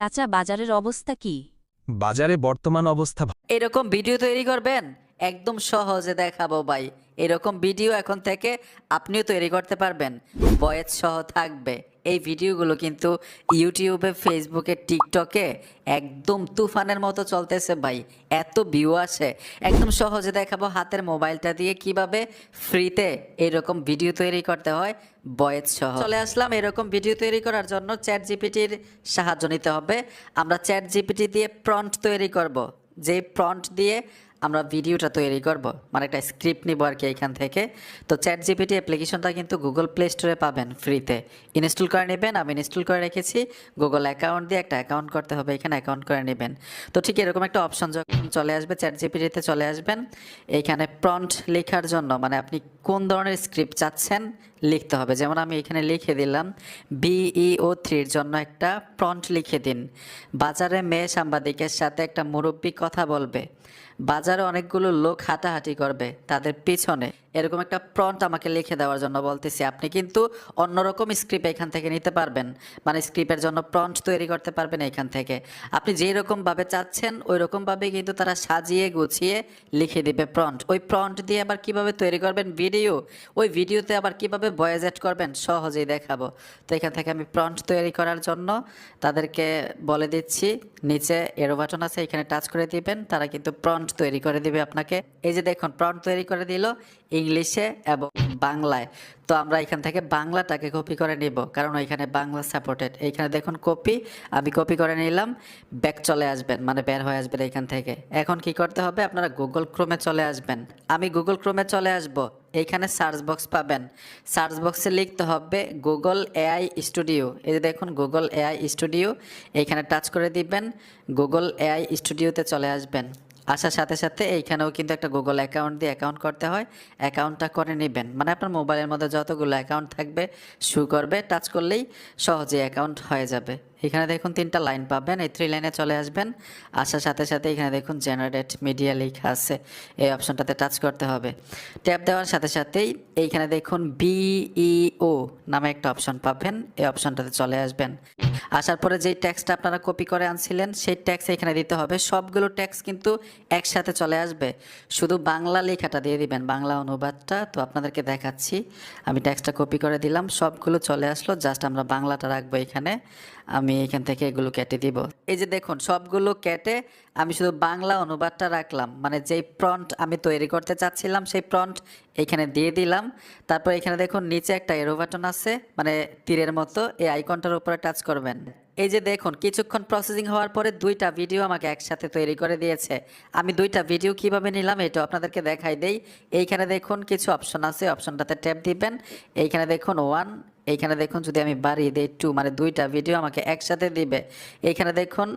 চাচা বাজারের অবস্থা কি? বাজারে বর্তমান অবস্থা ভা- এরকম ভিডিও তৈরি করবেন? একদম সহজে দেখাবো ভাই। এরকম ভিডিও এখন থেকে আপনিও তৈরি করতে পারবেন। বয়েস সহ থাকবে। এই ভিডিওগুলো কিন্তু ইউটিউবে, ফেসবুকে, টিকটকে একদম তুফানের মতো চলতেছে ভাই। এত ভিউ আসে। একদম সহজে দেখাবো হাতের মোবাইলটা দিয়ে কীভাবে ফ্রিতে এরকম ভিডিও তৈরি করতে হয় বয়েস সহ। চলে আসলাম এরকম ভিডিও তৈরি করার জন্য চ্যাট জিপিটির সাহায্য নিতে হবে। আমরা চ্যাট জিপিটি দিয়ে প্রন্ট তৈরি করব। যে প্রন্ট দিয়ে আমরা ভিডিওটা তৈরি করব। মানে একটা স্ক্রিপ্ট নিব আর কি এখান থেকে। তো চ্যাট জিপিটি অ্যাপ্লিকেশনটা কিন্তু গুগল প্লে স্টোরে পাবেন ফ্রিতে ইনস্টল করে নেবেন, আমি ইনস্টল করে রেখেছি। গুগল অ্যাকাউন্ট দিয়ে একটা অ্যাকাউন্ট করতে হবে, এখানে অ্যাকাউন্ট করে নেবেন। তো ঠিক এরকম একটা অপশন যখন চলে আসবে চ্যাট জিপিটিতে চলে আসবেন এইখানে প্রন্ট লেখার জন্য মানে আপনি কোন ধরনের স্ক্রিপ্ট চাচ্ছেন, লিখতে হবে। যেমন আমি এখানে লিখে দিলাম বিইও থ্রির জন্য একটা প্রন্ট লিখে দিন। বাজারে মেয়ে সাংবাদিকের সাথে একটা মুরব্বী কথা বলবে। বাজারে অনেকগুলো লোক হাঁটাহাঁটি করবে তাদের পিছনে এরকম একটা প্রন্ট আমাকে লিখে দেওয়ার জন্য বলতেছি আপনি। কিন্তু অন্যরকম স্ক্রিপ্ট এখান থেকে নিতে পারবেন। মানে স্ক্রিপ্টের জন্য প্রন্ট তৈরি করতে পারবেন এখান থেকে। আপনি যেই রকমভাবে চাচ্ছেন ওই রকমভাবে কিন্তু তারা সাজিয়ে গুছিয়ে লিখে দিবে প্রন্ট ওই প্রন্ট দিয়ে আবার কীভাবে তৈরি করবেন ভিডিও ওই ভিডিওতে আবার কীভাবে ভয়েস অ্যাড করবেন সহজেই দেখাবো। তো এখান থেকে আমি প্রন্ট তৈরি করার জন্য তাদেরকে বলে দিচ্ছি, নিচে এরো বাটন আছে, এখানে টাচ করে দিবেন, তারা কিন্তু প্রন্ট তৈরি করে দিবে আপনাকে। এই যে দেখুন প্রন্ট তৈরি করে দিল। ইংলিশে এবং বাংলায়। তো আমরা এখান থেকে বাংলাটাকে কপি করে নিব, কারণ এখানে বাংলা সাপোর্টেড এইখানে দেখুন কপি আমি কপি করে নিলাম ব্যাক চলে আসবেন মানে বের হয়ে আসবেন এখান থেকে। এখন কি করতে হবে? আপনারা গুগল ক্রোমে চলে আসবেন। আমি গুগল ক্রোমে চলে আসব, এইখানে সার্চ বক্স পাবেন। সার্চ বক্সে লিখতে হবে গুগল এআই স্টুডিও এই যে দেখুন গুগল এআই স্টুডিও এইখানে টাচ করে দিবেন গুগল এআই স্টুডিওতে চলে আসবেন। আসার সাথে সাথে এইখানেও কিন্তু একটা গুগল অ্যাকাউন্ট দিয়ে অ্যাকাউন্ট করতে হয়। অ্যাকাউন্টটা করে নেবেন। মানে আপনার মোবাইলের মধ্যে যতগুলো অ্যাকাউন্ট থাকবে শু করবে টাচ করলেই সহজে অ্যাকাউন্ট হয়ে যাবে। এখানে দেখুন তিনটা লাইন পাবেন, এই থ্রি লাইনে চলে আসবেন। আসার সাথে সাথে এখানে দেখুন জেনারেট মিডিয়া লেখা আছে, এই অপশনটাতে টাচ করতে হবে। ট্যাপ দেওয়ার সাথে সাথেই এইখানে দেখুন বিইও নামে একটা অপশন পাবেন, এই অপশনটাতে চলে আসবেন। আসার পরে যেই ট্যাক্সটা আপনারা কপি করে আনছিলেন, সেই ট্যাক্স এখানে দিতে হবে। সবগুলো ট্যাক্স কিন্তু একসাথে চলে আসবে। শুধু বাংলা লেখাটা দিয়ে দিবেন, বাংলা অনুবাদটা। তো আপনাদেরকে দেখাচ্ছি, আমি ট্যাক্সটা কপি করে দিলাম, সবগুলো চলে আসলো জাস্ট আমরা বাংলাটা রাখব এখানে। আমি এখান থেকে এগুলো কেটে দিব। এই যে দেখুন, সবগুলো কেটে আমি শুধু বাংলা অনুবাদটা রাখলাম। মানে যেই প্রন্ট আমি তৈরি করতে চাচ্ছিলাম, সেই প্রন্ট এখানে দিয়ে দিলাম। তারপর এখানে দেখুন, নিচে একটা এরো বাটন আছে। মানে তীরের মতো এই আইকনটার উপরে টাচ করবেন। এই যে দেখুন, কিছুক্ষণ প্রসেসিং হওয়ার পরে দুইটা ভিডিও আমাকে একসাথে তৈরি করে দিয়েছে। আমি দুইটা ভিডিও কীভাবে নিলাম এটা আপনাদেরকে দেখাই দেই। এইখানে দেখুন, কিছু অপশন আছে। অপশনটাতে ট্যাপ দিবেন। এইখানে দেখুন ওয়ান এইখানে দেখুন যদি আমি বাড়িয়ে দিই টু মানে দুইটা ভিডিও আমাকে একসাথে দিবে। এইখানে দেখুন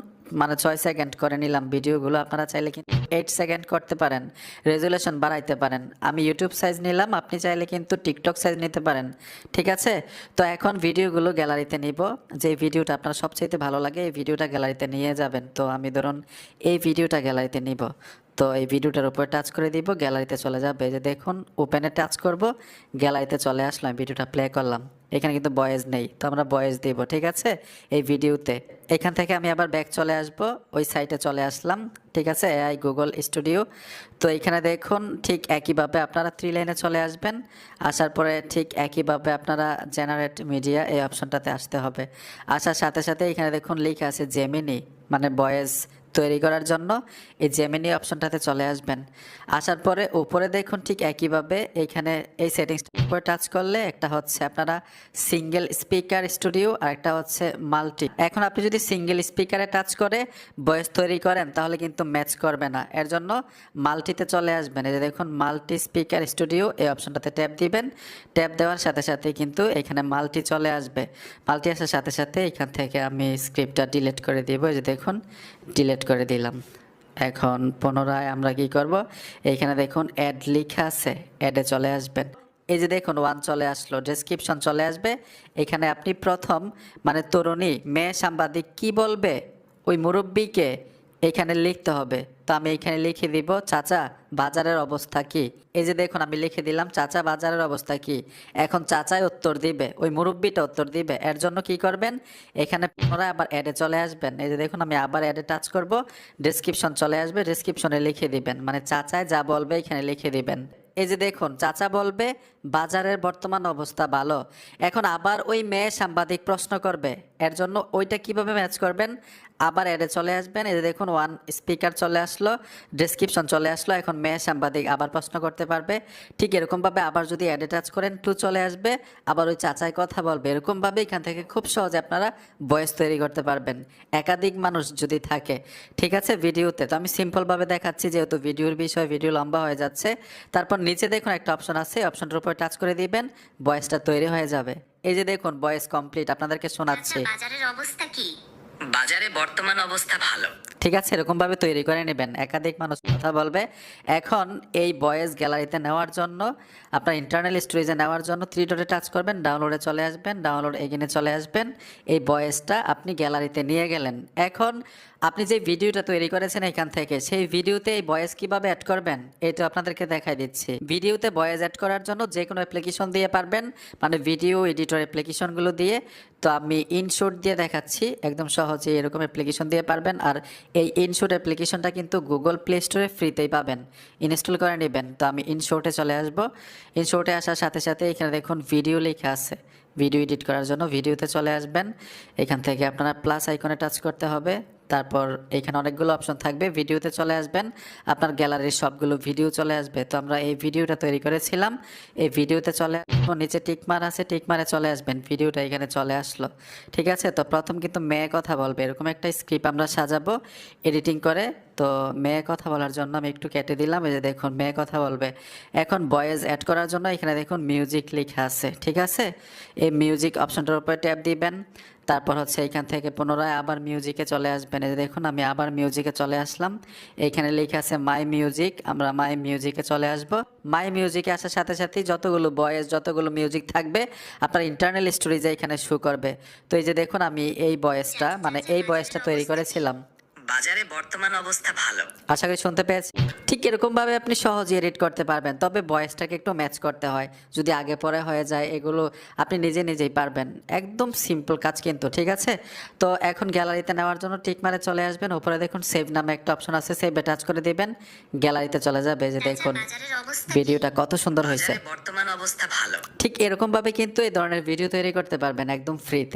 মানে ছয় সেকেন্ড করে নিলাম ভিডিওগুলো আপনারা চাইলে কিন্তু এইট সেকেন্ড করতে পারেন রেজুলেশন বাড়াইতে পারেন। আমি ইউটিউব সাইজ নিলাম, আপনি চাইলে কিন্তু টিকটক সাইজ নিতে পারেন, ঠিক আছে? তো এখন ভিডিওগুলো গ্যালারিতে নিব, যে ভিডিওটা আপনার সবচেয়ে ভালো লাগে, এই ভিডিওটা গ্যালারিতে নিয়ে যাবেন। তো আমি ধরুন, এই ভিডিওটা গ্যালারিতে নিব। তো এই ভিডিওটার উপর টাচ করে দিব গ্যালারিতে চলে যাবে। যে দেখুন ওপেনে টাচ করব গ্যালারিতে চলে আসলাম, ভিডিওটা প্লে করলাম। এখানে কিন্তু বয়েজ নেই, তো আমরা বয়েজ দিব, ঠিক আছে? এই ভিডিওতে। এখান থেকে আমি আবার ব্যাক চলে আসব, ওই সাইটে চলে আসলাম, ঠিক আছে? এআই গুগল স্টুডিও তো এখানে দেখুন, ঠিক একইভাবে আপনারা থ্রি লাইনে চলে আসবেন। আসার পরে ঠিক একইভাবে আপনারা জেনারেট মিডিয়া এই অপশনটাতে আসতে হবে। আসার সাথে সাথে এখানে দেখুন লেখা আছে জেমিনি মানে বয়েস তৈরি করার জন্য এই জেমিনি অপশনটাতে চলে আসবেন। আসার পরে উপরে দেখুন ঠিক একইভাবে এইখানে এই সেটিংসটার উপরে টাচ করলে একটা হচ্ছে আপনারা সিঙ্গেল স্পিকার স্টুডিও আর একটা হচ্ছে মাল্টি এখন আপনি যদি সিঙ্গেল স্পিকারে টাচ করে ভয়েস তৈরি করেন তাহলে কিন্তু ম্যাচ করবে না। এর জন্য মাল্টিতে চলে আসবেন। এই যে দেখুন মাল্টি স্পিকার স্টুডিও এই অপশনটাতে ট্যাপ দিবেন। ট্যাপ দেওয়ার সাথে সাথে কিন্তু এখানে মাল্টি চলে আসবে। মাল্টি আসার সাথে সাথে এখান থেকে আমি স্ক্রিপ্টটা ডিলিট করে দিব। এই যে দেখুন ডিলিট করে দিলাম। এখন পুনরায় আমরা কি করব? এখানে দেখুন অ্যাড লেখা আছে অ্যাডে চলে আসবেন। এই যে দেখুন ওয়ান চলে আসলো ডেসক্রিপশন চলে আসবে। এখানে আপনি প্রথম মানে তরুণী, মেয়ে সাংবাদিক কি বলবে? ওই মুরব্বীকে এখানে লিখতে হবে। তো আমি এখানে লিখে দিব, চাচা, বাজারের অবস্থা কি? এই যে দেখুন, আমি লিখে দিলাম, চাচা, বাজারের অবস্থা কি? এখন চাচাই উত্তর দিবে, ওই মুরব্বিটা উত্তর দিবে। এর জন্য কি করবেন? এখানে পুনরায় আবার অ্যাডে চলে আসবেন। এই যে দেখুন, আমি আবার অ্যাডে টাচ করব ডেসক্রিপশন চলে আসবে ডেসক্রিপশনে লিখে দিবেন। মানে চাচায় যা বলবে এখানে লিখে দিবেন। এই যে দেখুন, চাচা বলবে বাজারের বর্তমান অবস্থা ভালো। এখন আবার ওই মেয়ে সাংবাদিক প্রশ্ন করবে, এর জন্য ওইটা কীভাবে ম্যাচ করবেন? আবার অ্যাডে চলে আসবেন যে দেখুন ওয়ান স্পিকার চলে আসলো ডেসক্রিপশন চলে আসলো, এখন মেয়ে সাংবাদিক আবার প্রশ্ন করতে পারবে। ঠিক এরকমভাবে আবার যদি অ্যাডে টাচ করেন টু চলে আসবে, আবার ওই চাচাই কথা বলবে। এরকমভাবে এখান থেকে খুব সহজে আপনারা ভয়েস তৈরি করতে পারবেন। একাধিক মানুষ যদি থাকে, ঠিক আছে? ভিডিওতে তো আমি সিম্পলভাবে দেখাচ্ছি, যেহেতু ভিডিওর বিষয়, ভিডিও লম্বা হয়ে যাচ্ছে। তারপর নিচে দেখুন একটা অপশন আছে অপশনটার উপর টাচ করে দিবেন ভয়েসটা তৈরি হয়ে যাবে। এই যে দেখুন ভয়েস কমপ্লিট আপনাদেরকে শোনাচ্ছি। আচ্ছা বাজারের অবস্থা কি? বাজারে বর্তমান অবস্থা ভালো। ঠিক আছে এরকম ভাবে তৈরি করে নেবেন। একাধিক মানুষ কথা বলবে। এখন এই ভয়েস গ্যালারিতে নেওয়ার জন্য আপনার ইন্টারনাল স্টোরেজে নেওয়ার জন্য থ্রি ডটে টাচ করবেন ডাউনলোডে চলে আসবেন ডাউনলোড এগিনে চলে আসবেন। এই ভয়েসটা আপনি গ্যালারিতে নিয়ে গেলেন। এখন আপনি যে ভিডিওটা তৈরি করেছেন এখান থেকে, সেই ভিডিওতে এই ভয়েস কীভাবে অ্যাড করবেন, এটা আপনাদেরকে দেখাই দিচ্ছি। ভিডিওতে ভয়েস অ্যাড করার জন্য যে কোনো অ্যাপ্লিকেশন দিয়ে পারবেন মানে ভিডিও এডিটর অ্যাপ্লিকেশনগুলো দিয়ে। তো আমি ইনশোট দিয়ে দেখাচ্ছি, একদম সহজে এরকম অ্যাপ্লিকেশন দিয়ে পারবেন। আর এই ইনশোট অ্যাপ্লিকেশনটা কিন্তু গুগল প্লে স্টোরে ফ্রিতেই পাবেন ইনস্টল করে নেবেন। তো আমি ইনশোটে চলে আসব। ইনশোটে আসার সাথে সাথে এখানে দেখুন ভিডিও লেখা আছে। ভিডিও এডিট করার জন্য ভিডিওতে চলে আসবেন। এখান থেকে আপনারা প্লাস আইকনে টাচ করতে হবে। তারপর এখানে অনেকগুলো অপশন থাকবে। ভিডিওতে চলে আসবেন। আপনার গ্যালারির সবগুলো ভিডিও চলে আসবে। তো আমরা এই ভিডিওটা তৈরি করেছিলাম। এই ভিডিওতে চলে আসব। নিচে টিকমার আছে টিকমারে চলে আসবেন। ভিডিওটা এখানে চলে আসলো। ঠিক আছে? তো প্রথম কিন্তু মেয়ে কথা বলবে। এরকম একটা স্ক্রিপ্ট আমরা সাজাবো এডিটিং করে তো মেয়ে কথা বলার জন্য আমি একটু কেটে দিলাম, এই যে দেখুন মেয়ে কথা বলবে। এখন বয়েজ অ্যাড করার জন্য এখানে দেখুন মিউজিক লেখা আছে, ঠিক আছে? এই মিউজিক অপশনটার উপরে ট্যাপ দিবেন, তারপর হচ্ছে এখান থেকে পুনরায় আবার মিউজিকে চলে আসবেন। এই দেখুন আমি আবার মিউজিকে চলে আসলাম এইখানে লেখা আছে মাই মিউজিক আমরা মাই মিউজিকে চলে আসব। মাই মিউজিকে আসার সাথে সাথেই যতগুলো ভয়েস যতগুলো মিউজিক থাকবে, আপনার ইন্টারনাল স্টোরেজে এখানে শু করবে। তো এই যে দেখুন আমি এই ভয়েসটা মানে এই ভয়েসটা তৈরি করেছিলাম। বাজারে বর্তমান অবস্থা ভালো। আশা করি শুনতে পেয়েছি। ঠিক এরকম ভাবে আপনি সহজে এডিট করতে পারবেন তবে ভয়েসটাকে একটু ম্যাচ করতে হয়। যদি আগে পরে হয়ে যায় এগুলো আপনি নিজে নিজেই পারবেন। একদম সিম্পল কাজ কিন্তু ঠিক আছে? তো এখন গ্যালারিতে নেওয়ার জন্য টিক মারে চলে আসবেন। উপরে দেখুন সেভ নামে একটা অপশন আছে সেভে টাচ করে দিবেন। গ্যালারিতে চলে যাবে যে দেখুন ভিডিওটা কত সুন্দর হয়েছে। বর্তমান অবস্থা ভালো। ঠিক এরকম ভাবে কিন্তু এই ধরনের ভিডিও তৈরি করতে পারবেন একদম ফ্রিতে